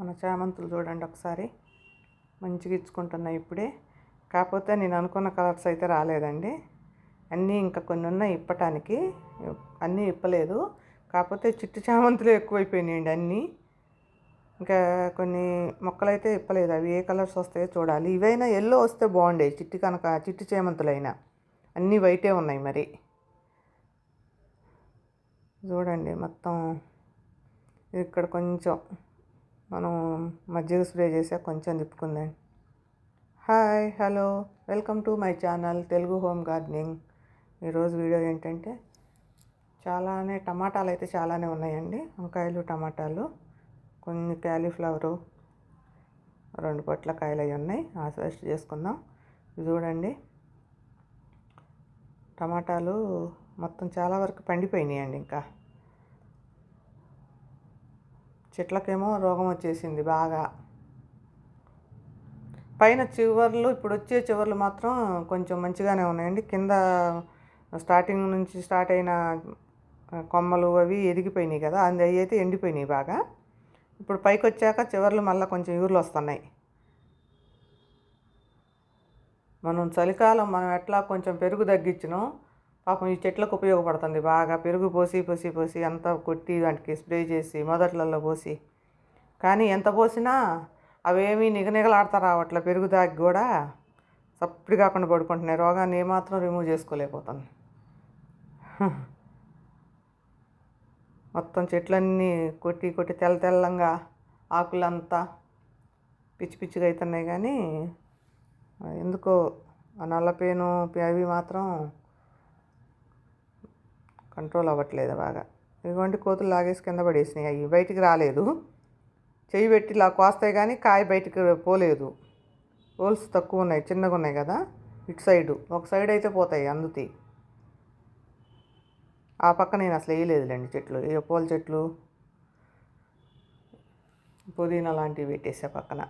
మన చామంతులు చూడండి ఒకసారి. మంచిగా ఇచ్చుకుంటున్నాయి ఇప్పుడే. కాకపోతే నేను అనుకున్న కలర్స్ అయితే రాలేదండి. అన్నీ ఇంకా కొన్ని ఉన్నాయి ఇప్పటానికి. అన్నీ ఇప్పలేదు. కాకపోతే చిట్టి చామంతులు ఎక్కువైపోయినాయండి అన్నీ. ఇంకా కొన్ని మొక్కలైతే ఇప్పలేదు. అవి ఏ కలర్స్ వస్తాయో చూడాలి. ఇవైనా ఎల్లో వస్తే బాగుండే చిట్టి కనుక చిట్టి చేమంతులైనా. అన్నీ వైటే ఉన్నాయి మరి. చూడండి మొత్తం. ఇక్కడ కొంచెం మనం మజ్జిగ స్ప్రే చేసా కొంచెం తిప్పుకుందాం. Hi hello welcome to my channel Telugu home gardening. ఈరోజు వీడియో ఏంటంటే చాలానే టమాటాలు అయితే చాలానే ఉన్నాయండి. వంకాయలు టమాటాలు కొన్ని క్యాలీఫ్లవరు రెండు పొట్ల కాయలు అవి ఉన్నాయి. హార్వెస్ట్ చేసుకుందాం. ఇది చూడండి టమాటాలు మొత్తం చాలా వరకు పండిపోయినాయండి ఇంకా. చెట్లకేమో రోగం వచ్చేసింది బాగా. పైన చివర్లు ఇప్పుడు వచ్చే చివర్లు మాత్రం కొంచెం మంచిగానే ఉన్నాయండి. కింద స్టార్టింగ్ నుంచి స్టార్ట్ అయిన కొమ్మలు అవి ఎదిగిపోయినాయి కదా అది అవి అయితే ఎండిపోయినాయి బాగా. ఇప్పుడు పైకి వచ్చాక చివర్లు మళ్ళీ కొంచెం ఊర్లు వస్తున్నాయి. మనం చలికాలం మనం ఎట్లా కొంచెం పెరుగు తగ్గించినాం పాపం ఈ చెట్లకు ఉపయోగపడుతుంది. బాగా పెరుగు పోసి పోసి పోసి అంతా కొట్టి వాటికి స్ప్రే చేసి మొదట్లలో పోసి. కానీ ఎంత పోసినా అవేమీ నిగనిగలాడతా రావట్లే పెరుగు దాగి కూడా సప్పుడు కాకుండా పడుకుంటున్నాయి. రోగాన్ని ఏమాత్రం రిమూవ్ చేసుకోలేకపోతుంది మొత్తం చెట్లన్నీ కొట్టి కొట్టి తెల్ల తెల్లంగా ఆకులంతా పిచ్చి పిచ్చిగా అవుతున్నాయి కానీ ఎందుకో ఆ నల్లపేను అవి మాత్రం కంట్రోల్ అవ్వట్లేదు బాగా. ఇదిగోండి కోతులు లాగేసి కింద పడేసినాయి. అవి బయటికి రాలేదు. చెయ్యి పెట్టి ఇలా కోస్తాయి కానీ కాయ బయటికి పోలేదు. హోల్స్ తక్కువ ఉన్నాయి చిన్నగా ఉన్నాయి కదా. ఇటు సైడు ఒక సైడ్ అయితే పోతాయి అందుతాయి ఆ పక్క నేను అసలు వేయలేదులేండి చెట్లు. ఏ పూల చెట్లు పుదీనా లాంటివి పెట్టేసా పక్కన.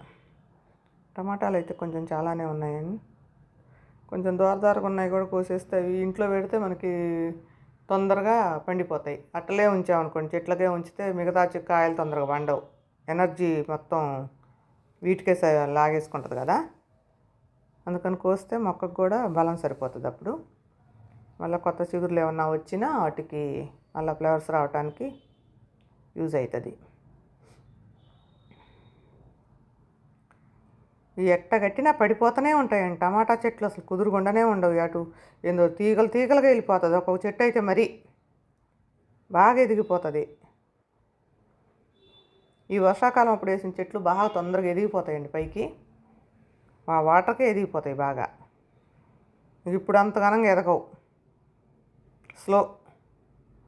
టమాటాలు అయితే కొంచెం చాలానే ఉన్నాయండి. కొంచెం దూరదారుగా ఉన్నాయి కూడా కోసేస్తే అవి ఇంట్లో పెడితే మనకి తొందరగా పండిపోతాయి. అట్టలే ఉంచామనుకోండి చెట్లకే ఉంచితే మిగతా చె- కాయలు తొందరగా పండవు. ఎనర్జీ మొత్తం వీటికే స- లాగేసుకుంటుంది కదా. అందుకని కోస్తే మొక్కకు కూడా బలం సరిపోతుంది అప్పుడు. మళ్ళీ కొత్త చిగురులు ఏమన్నా వచ్చినా వాటికి మళ్ళీ ఫ్లవర్స్ రావడానికి యూజ్ అవుతుంది ఎట్టగట్టినా ఎట్ట కట్టినా పడిపోతూనే ఉంటాయండి. టమాటా చెట్లు అసలు కుదురుగుండనే ఉండవు అటు. ఏందో తీగలు తీగలుగా వెళ్ళిపోతుంది. ఒక్కొక్క చెట్టు అయితే మరి బాగా ఎదిగిపోతుంది. ఈ వర్షాకాలం అప్పుడు వేసిన చెట్లు బాగా తొందరగా ఎదిగిపోతాయండి పైకి. ఆ వాటర్కే ఎదిగిపోతాయి బాగా. ఇప్పుడు అంత ఘనంగా ఎదగవు. స్లో.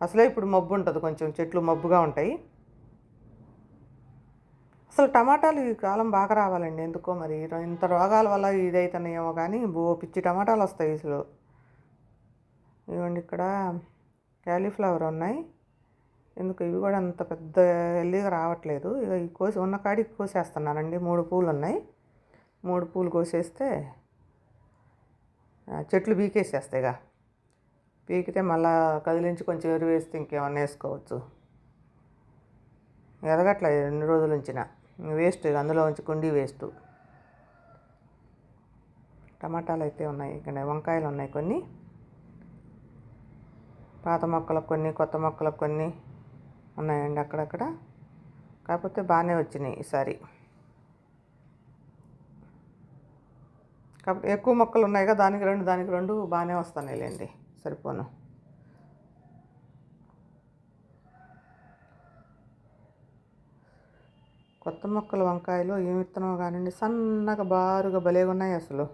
అసలే ఇప్పుడు మబ్బు ఉంటుంది కొంచెం. చెట్లు మబ్బుగా ఉంటాయి. అసలు టమాటాలు ఈ కాలం బాగా రావాలండి. ఎందుకో మరి? ఇంత రోగాల వల్ల ఇదైతున్నాయేమో కానీ బో పిచ్చి టమాటాలు వస్తాయి అసలు ఇవ్వండి ఇక్కడ. క్యాలీఫ్లవర్ ఉన్నాయి. ఎందుకు? ఇవి కూడా అంత పెద్ద హెల్దీగా రావట్లేదు. ఇక ఈ కోసి ఉన్న కాడికి కోసేస్తున్నానండి మూడు పూలు ఉన్నాయి. మూడు పూలు కోసేస్తే చెట్లు బీకేసేస్తాయిగా పీకితే మళ్ళా కదిలించి కొంచెం ఎరువు వేస్తే ఇంకేమన్నా వేసుకోవచ్చు. ఎదగట్లేదు ఎన్ని రోజుల నుంచినా. వేస్ట్ అందులో ఉంచి కుండీ వేస్ట్. టమాటాలు అయితే ఉన్నాయి ఇక్కడ వంకాయలు ఉన్నాయి కొన్ని. పాత మొక్కలకు కొన్ని కొత్త మొక్కలకు కొన్ని ఉన్నాయండి అక్కడక్కడ. కాకపోతే బాగానే వచ్చినాయి ఈసారి. కాకపోతే ఎక్కువ మొక్కలు ఉన్నాయి కదా దానికి రెండు దానికి రెండు బాగానే వస్తున్నాయిలేండి. సరిపోను. కొత్త మొక్కల వంకాయలు ఏమి విత్తనమో కానివ్వండి సన్నగా బారుగా భలేగా ఉన్నాయి అసలు.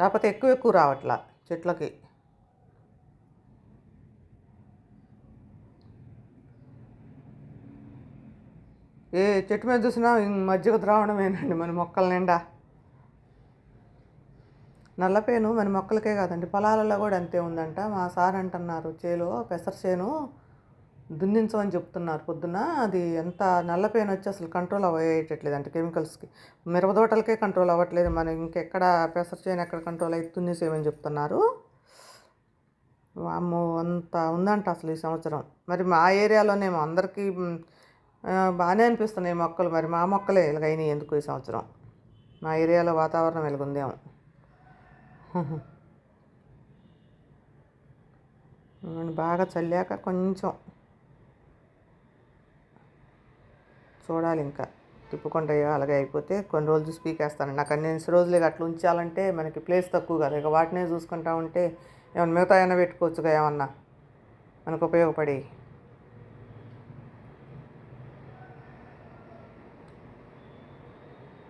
కాకపోతే ఎక్కువ ఎక్కువ రావట్లా చెట్లకి. ఏ చెట్టు మీద చూసినా మజ్జిగ ద్రావణమేనండి మన మొక్కల నిండా. నల్లపేను మన మొక్కలకే కాదండి పొలాలలో కూడా అంతే ఉందంట. మా సార్ అంటున్నారు చేలో పెసర చేను దున్నించమని చెప్తున్నారు పొద్దున. అది ఎంత నల్లపేను వచ్చి అసలు కంట్రోల్ అయ్యేటట్లేదు అంటే కెమికల్స్కి మిరపదోటలకే కంట్రోల్ అవ్వట్లేదు. మనం ఇంకెక్కడ పెసర చేను ఎక్కడ కంట్రోల్ అయితే దున్నేసేయమని చెప్తున్నారు. అమ్మో అంత ఉందంట అసలు ఈ సంవత్సరం. మరి మా ఏరియాలోనేమో అందరికీ బాగానే అనిపిస్తున్నాయి మొక్కలు. మరి మా మొక్కలే ఇలాగైనాయి ఎందుకు ఈ సంవత్సరం? మా ఏరియాలో వాతావరణం వెలుగుందేమో బాగా చల్లాక కొంచెం చూడాలి ఇంకా తిప్పుకుంటాయో అలాగే అయిపోతే కొన్ని రోజులు చూసి పీకేస్తాను. నాకు అన్ని రోజులు ఇక అట్లా ఉంచాలంటే మనకి ప్లేస్ తక్కువ కదా. ఇక వాటినే చూసుకుంటా ఉంటే ఏమన్నా మిగతా అయినా పెట్టుకోవచ్చుగా ఏమన్నా? మనకు ఉపయోగపడి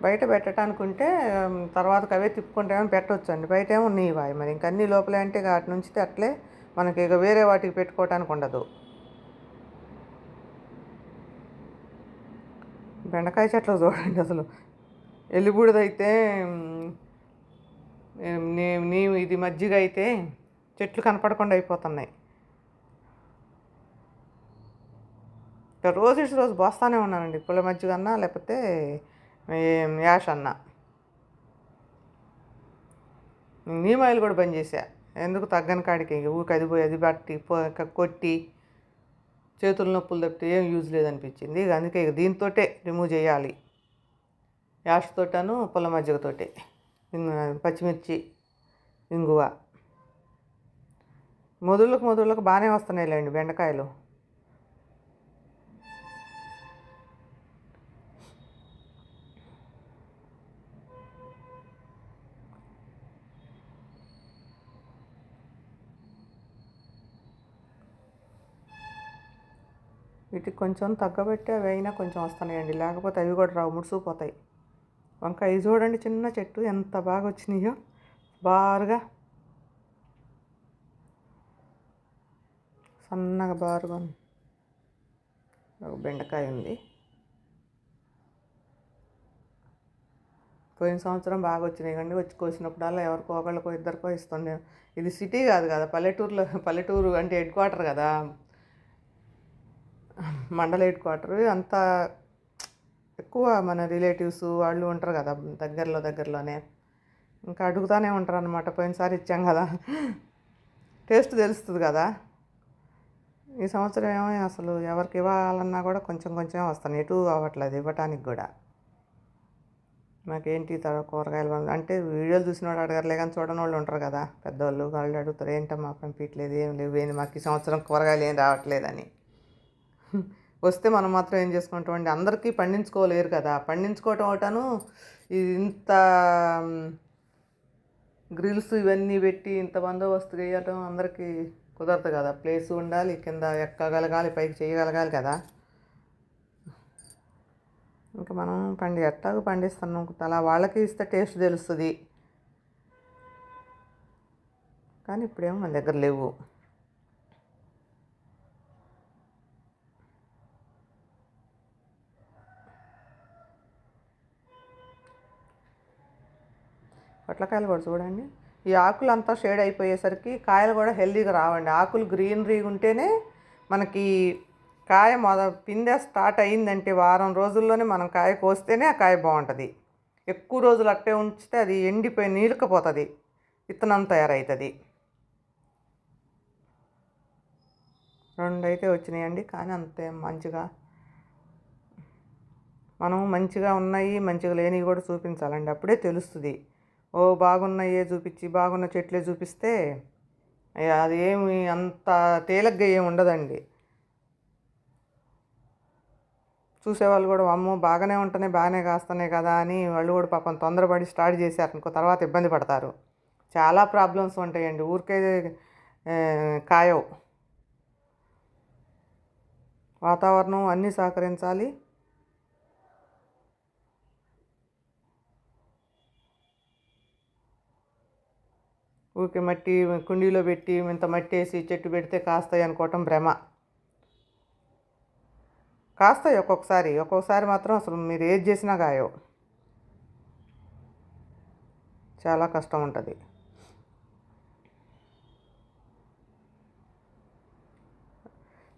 బయట పెట్టడానుకుంటే తర్వాత తర్వాతకి అవే తిప్పుకుంటేమో పెట్టవచ్చు అండి బయట ఏమో ఉన్నాయి మరి. ఇంకన్నీ అన్ని లోపలే అంటే ఇక వాటి నుంచి అట్లే మనకి ఇక వేరే వాటికి పెట్టుకోవటానికి ఉండదు. బెండకాయ చెట్లు చూడండి అసలు. ఎల్లిబూడిదైతే ఉమ్, నీ ఇది మజ్జిగ అయితే చెట్లు కనపడకుండా అయిపోతున్నాయి. రోజు ఇటు రోజు బోస్తానే ఉన్నానండి. పుల్ల మజ్జిగ అన్నా లేకపోతే యాష్ అన్నా నీమ్ ఆయిల్ కూడా బంద్ చేశా. ఎందుకు తగ్గని కాడికి? ఊరికి అది పోయి అది బట్టి కొట్టి చేతుల నొప్పులు తప్పితే ఏం యూజ్ లేదనిపించింది. ఇక అందుకే ఇక దీంతోటే రిమూవ్ చేయాలి. యాష్ తోటను పుల్ల మజ్జిగతోటి పచ్చిమిర్చి ఇంగువ. మొదళ్ళకు మొదళ్ళకు బాగానే వస్తున్నాయిలేండి బెండకాయలు. వీటికి కొంచెం తగ్గబెట్టి అవి అయినా కొంచెం వస్తున్నాయండి లేకపోతే అవి కూడా రావు ముడుచుకుపోతాయి. వంకాయ చూడండి చిన్న చెట్టు ఎంత బాగా వచ్చినాయో. బారుగా. సన్నగా బారుగా ఉంది. ఒక బెండకాయ ఉంది. పోయిన సంవత్సరం బాగా వచ్చినాయి కానీ వచ్చి కోసినప్పుడల్లా ఎవరికో ఒకళ్ళకో ఇద్దరికో ఇస్తుండే. ఇది సిటీ కాదు కదా పల్లెటూరులో పల్లెటూరు అంటే హెడ్ క్వార్టర్ కదా. మండల హెడ్ క్వార్టర్. అంత ఎక్కువ మన రిలేటివ్స్ వాళ్ళు ఉంటారు కదా దగ్గరలో దగ్గరలోనే. ఇంకా అడుగుతానే ఉంటారు అనమాట పోయినసారి ఇచ్చాం కదా. టేస్ట్ తెలుస్తుంది కదా. ఈ సంవత్సరం ఏమో అసలు ఎవరికి ఇవ్వాలన్నా కూడా కొంచెం కొంచెం వస్తాను. ఎటు అవ్వట్లేదు ఇవ్వటానికి కూడా. నాకేంటి తర కూరగాయలు అంటే వీడియోలు చూసిన వాడు అడగరులే కానీ చూడని వాళ్ళు ఉంటారు కదా. పెద్దవాళ్ళు వాళ్ళు అడుగుతారు ఏంటమ్మా పంపించలేదు ఏం లేవు ఏంది మాకు ఈ సంవత్సరం కూరగాయలు ఏం రావట్లేదని. వస్తే మనం మాత్రం ఏం చేసుకుంటామండి అందరికీ పండించుకోలేరు కదా. పండించుకోవటం ఒకటను ఇంత గ్రిల్స్ ఇవన్నీ పెట్టి ఇంత బందోబస్తు చేయటం అందరికీ కుదరదు కదా. ప్లేస్ ఉండాలి కింద ఎక్కగలగాలి పైకి చేయగలగాలి కదా. ఇంకా మనం పండి ఎట్టాగు పండిస్తున్నాం. అలా వాళ్ళకి ఇస్తే టేస్ట్ తెలుస్తుంది. కానీ ఇప్పుడేమో మన దగ్గర లేవు. పొట్లకాయలు కూడా చూడండి. ఈ ఆకులు అంతా షేడ్ అయిపోయేసరికి కాయలు కూడా హెల్దీగా రావండి. ఆకులు గ్రీనరీగా ఉంటేనే మనకి కాయ మొద పిందె స్టార్ట్ అయిందంటే వారం రోజుల్లోనే మనం కాయ కోస్తేనే ఆ కాయ బాగుంటుంది. ఎక్కువ రోజులు అట్టే ఉంచితే అది ఎండిపోయి నీలకపోతుంది విత్తనం తయారవుతుంది రెండు అయితే వచ్చినాయండి కానీ అంతే మంచిగా. మనం మంచిగా ఉన్నాయి మంచిగా లేనివి కూడా చూపించాలండి. అప్పుడే తెలుస్తుంది. ఓ బాగున్నాయే చూపించి బాగున్న చెట్లే చూపిస్తే అది ఏమి అంత తేలిగ్గా ఏమి ఉండదండి. చూసేవాళ్ళు కూడా అమ్మో బాగానే ఉంటేనే బాగానే కాస్తున్నాయి కదా అని వాళ్ళు కూడా పాపం తొందరపడి స్టార్ట్ చేశారు అనుకో తర్వాత ఇబ్బంది పడతారు. చాలా ప్రాబ్లమ్స్ ఉంటాయండి ఊరికే కాయవు. వాతావరణం అన్నీ సహకరించాలి. ఊరికే మట్టి కుండీలో పెట్టి ఇంత మట్టి వేసి చెట్టు పెడితే కాస్తాయి అనుకోవటం భ్రమ. కాస్తాయి ఒక్కొక్కసారి ఒక్కొక్కసారి మాత్రం అసలు మీరు ఏది చేసినా గాయో చాలా కష్టం ఉంటుంది.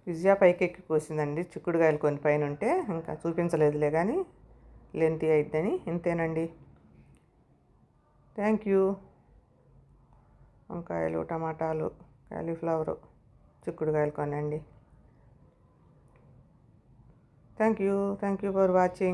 విజయ పైకెక్కి కోసిందండి. చిక్కుడుకాయలు కొన్ని పైన ఉంటే ఇంకా చూపించలేదులే కానీ లెంతి అయిద్దని ఇంతేనండి. Thank you. వంకాయలు టమాటాలు కాలీఫ్లవరు చిక్కుడుకాయలు కొనండి. Thank you thank you for watching